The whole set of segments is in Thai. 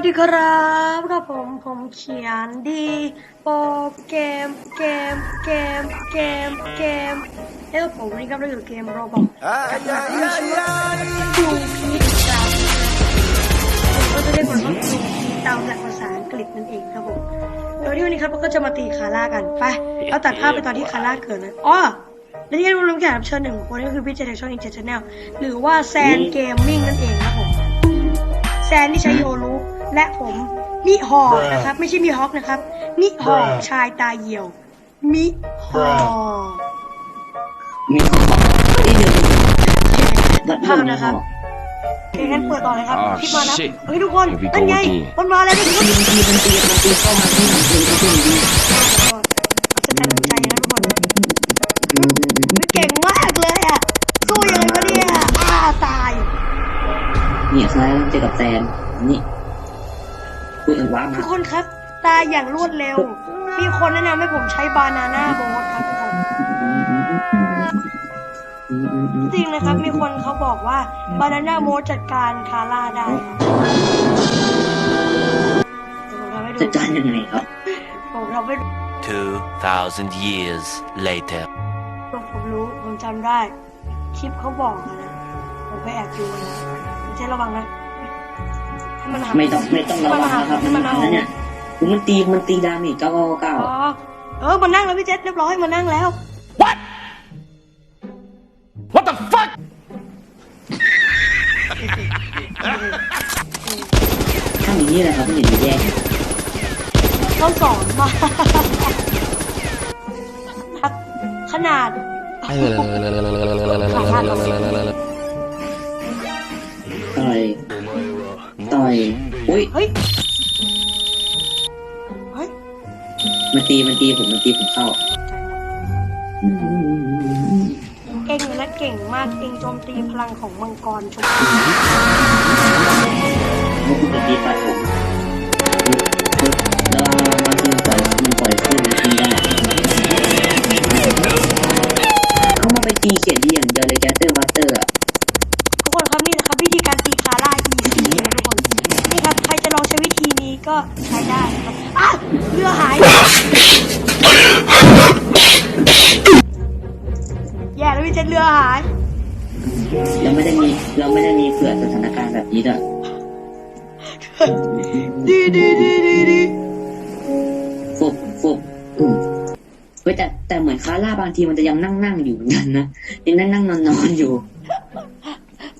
สดีครับกับผมผมเขียนดีโปรเกมเกมเกมเกมเกมแล้วผมวันนี้ก็เราอยู่เกมโรบอทกับหนังที่มีชื่อว่าดูพีทดาวผมก็จะได้บทว่าดูพีทตามหลักภาษาอังกฤษนั่นเองครับผมโดยที่วันนี้ครับเราก็จะมาตีคาร่ากันไปเราตัดภาพไปตอนที่คาร่าเกิดเลยอ๋อและที่เราลงแขกรับเชิญหนึ่งคนก็คือพี่เจเดช่องอินเจชแนลหรือว่าแซนเกมมิ่งนั่นเอง และผมมิฮอนะครับ ไม่ใช่มิฮอกนะครับมิฮอชายตาเหี่ยวมิฮอมีข้อที่เดียววัดภาพนะครับโอเคงั้นเปิดต่อเลยครับอ๋อคลิปมานะ shit เฮ้ยทุกคน Here we go นั่นไง again มันมาแล้วทุกคนมันตีมันตีมันตีเข้ามาที่หนังเพลงที่ดีสแตนใจนะทุกคนมันเก่งมากเลยอะสู้ยังไงก็เนี่ยอ้าตายเนี่ยคล้ายเจอกับแซนนี่ คุยกันว่าทุมากคนครับ ตายอย่างรวดเร็ว มีคนแนะนำให้ผมใช้บานาน่าโบ๊ทครับทุกคนจริงนะครับ มีคนเขาบอกว่าบานาน่าโมจัดการคาร่าได้ครับเดี๋ยวผมทำให้ดูจัดการยังไงครับผมทำให้ดู2,000 years later. ผมรู้ ผมจำได้ คลิปเขาบอกอะนะผมไปแอบดูมาแล้วไม่ใช่ระวังนะให้มันหา ไม่ต้องไม่ต้องระวังนะครับให้มันมันมาหาแล้วเนี่ยมันตีมันตีดาเมจเก้าเก้าเก้าอ๋อเออมานั่งแล้วพี่เจษเรียบร้อยมานั่งแล้ว What the fuck? ถ้าอย่างนี้แหละครับไม่เห็นจะแย่ต้องสอนมาขนาด อุ้ยเฮ้ยเฮ้ยมันตีมันตีผมมันตีผมเข้าเก่งและเก่งมากเองโจมตีพลังของมังกรชมพู ก็ใช้ได้นะครับอะเรือหาย แย่แล้วพี่เจษเรือหาย เราไม่ได้มีเราไม่ได้มีเผื่อสถานการณ์แบบนี้ด้วยดีดีดีดีดีฟุบฟุบอืมเฮ้ยแต่แต่เหมือนคาร่าบางทีมันจะยังนั่งนั่งอยู่เหมือนกันนะยังนั่งนั่งนอนนอนอยู่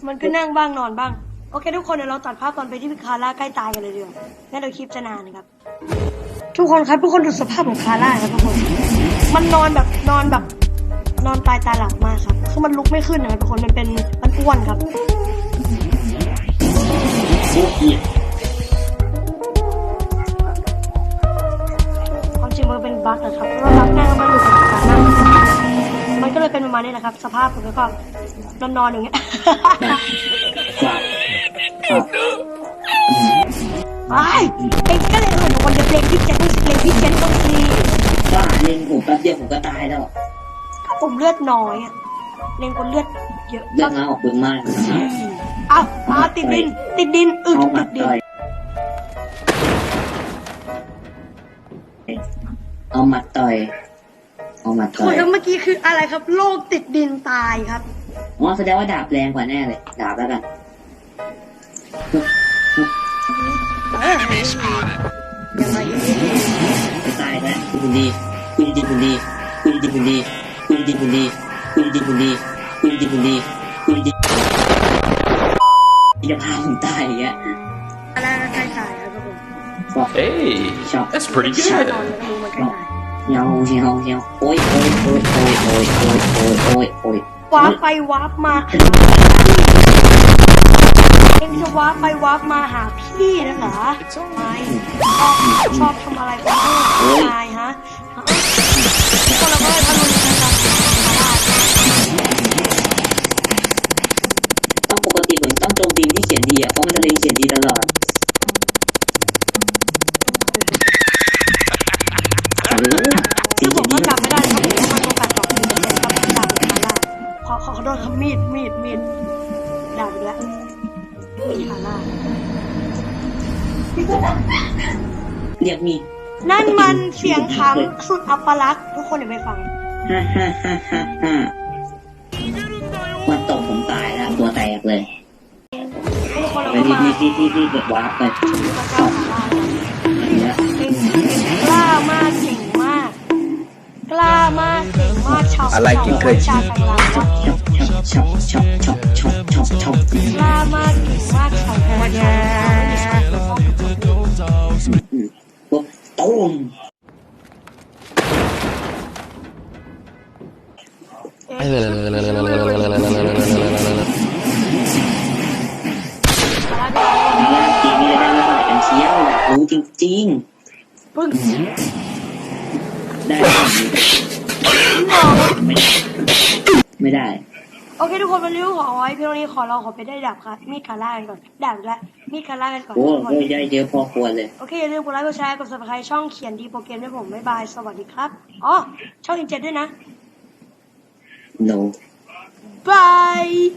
มันก็นั่งบ้างนอนบ้าง โอเคทุกคนเดี๋ยวเราตัดภาพตอนไปที่คาร่าใกล้ตายกันเลยดีกว่างั้นเดี๋ยวคลิปจะนานนะครับ ทุกคนครับทุกคนดูสภาพของคาร่าครับทุกคน มันนอนแบบนอนแบบ นอนตายตาหลับมากครับ คือมันลุกไม่ขึ้นนะครับทุกคนมันเป็นมันอ้วนครับความจริงมันเป็นบั๊กนะครับเพราะว่าบั๊กหน้ามันอยู่กับคาร่ามันก็เลยเป็นประมาณนี้นะครับ สภาพผมแล้วก็นอนนอนๆอย่างเงี้ย ไอ้เอ็งก็เลยเหมือนคนจะเพลงพี่เจนเพลงพี่เจนต้องทีว่าเล่นผมแป๊บเดียวผมก็ตายแล้วก็ผมเลือดน้อยอะเล่นคนเลือดเยอะเลือดน้าออกเยอะมากนะครับอ้าวอ้าวติดดิน ติดดินอึเอาหมัติดดดินต่อย เอาหมัดต่อยเอาหมัดคุต่อยณแล้วเมื่อกี้คืออะไรครับ โลกติดดินตายครับอ๋อแสดงว่าดาบแรงกว่าแน่เลย ดาบแล้วกัน เออยังไง จะตายแล้วคุณดีคุณดีคุณดีคุณดีคุณดีคุณดีคุณดีคุณดีคุณดีคุณดีคุณดีคุณดีจะพาผมตายอย่างเงี้ย อะไรใกล้ตายครับผม ก็ Hey, ชอบ that's pretty แน่ good. นอนเลยครับมันใกล้ตาย เงาเงาเงาโอ้ยโอ้ยโอ้ยโอ้ยโอ้ยโอ้ยโอ้ยโอ้ยโอ้ยว าร์ปไปวาร์ปมาหา เอ็งจะวาร์ปไปวาร์ปมาหาพี่นะเหรอไม่ชอบชอบทำอะไรกันผู้ชายฮะฮะก็เราก็เลยพัดลมนะครับต้องปกติผมต้องโจมตีที่เขียนดีอะเพราะมันจะเล็งเขียนดีตลอดโอ้โหสีคือผเขียมนก็ดีจำไม่ได้ครับผมว่ามันโอกาสสองทีแต่ครับดาบคาร่าขอขอโทษครับมีดมีดมีดดาบอี กแล้วมีดคาร่าพี่เรียกมีดนั่นมันเสียงขังสุดอัปลักษณ์ทุกคนเดี๋ยวไปฟังฮ่าฮ่าฮ่าฮ่าฮ่ามาตบผมตายแล้วตัวแตกเลยทุกคนเราไปก็รีบมารีบรีบรีบรีบเดือดวาร์ปไปพระเจ้าของเราแล้วเก่งกล้ามากเก่งมาก กล้ามากเก่งมากชาวอะไรที่เคย ชาวกันลาว่าช็อปช็อปช็อปช็อป มาแล้วงานทีนี้ได้ไม่เท่าไหร่กันเชียวอยากรู้จริงปึ้งๆ ได้ไหมไม่ได้ไม่ได้ โอเคทุกคนวันนี้ขอเอาไว้เพียงเท่านี้ขอเราขอไปได้ดับค่ะมีดคาร่ากันก่อนดับแล้วมีดคาร่ากันก่อนโอ้ทุกคนโหได้เยอะพอควรเลย โอเค อย่าลืมกดไลค์กดแชร์กด subscribe ช่องเขียนดีโปรแกรมด้วยผม บ๊ายบาย สวัสดีครับ อ๋อ ช่องอินเจ็ดด้วยนะ No. Bye.